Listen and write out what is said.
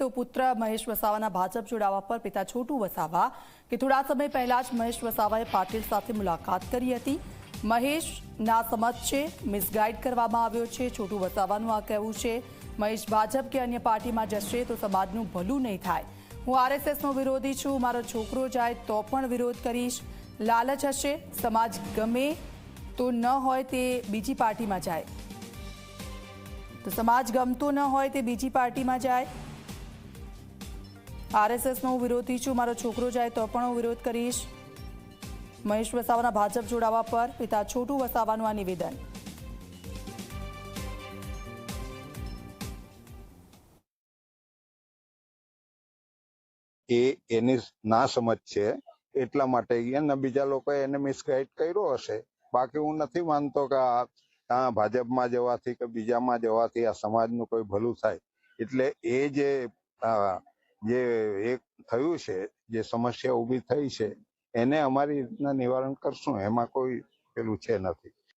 તો પુત્ર મહેશ વસાવાના ભાજપ જોડાવા પર પિતા છોટુ વસાવા કે થોડા સમય પહેલા જ મહેશ વસાવાએ પાટીલ સાથે મુલાકાત કરી હતી. મહેશ ના સમજ છે મિસગાઈડ કરવામાં આવ્યો છે. છોટુ વસાવાનું આ કહેવું છે, મહેશ ભાજપ કે અન્ય પાર્ટીમાં જશે તો સમાજનું ભલું નહીં થાય. હું આરએસએસનો વિરોધી છું, મારો છોકરો જાય તો પણ વિરોધ કરીશ. લાલચ હશે, સમાજ ગમે તો ન હોય તે બીજી પાર્ટીમાં જાય. તો સમાજ ગમતો ન હોય તે બીજી પાર્ટીમાં જાય. આરએસએસનો હું વિરોધી છું, મારો છોકરો જાય તો પણ હું વિરોધ કરીશ. મહેશ વસાવાના ભાજપ જોડાવા પર, પિતા છોટુ વસાવાનું આ નિવેદન. એ એની ના સમજ છે, એટલા માટે એને બીજા લોકોએ એને મિસગાઈડ કર્યો હશે. બાકી હું નથી માનતો કે આ ભાજપમાં જવાથી કે બીજામાં જવાથી આ સમાજનું કોઈ ભલું થાય. એટલે એ જે જે એક થયું છે, જે સમસ્યા ઊભી થઈ છે, એને અમારી રીતના નિવારણ કરશું, એમાં કોઈ પેલું છે નથી.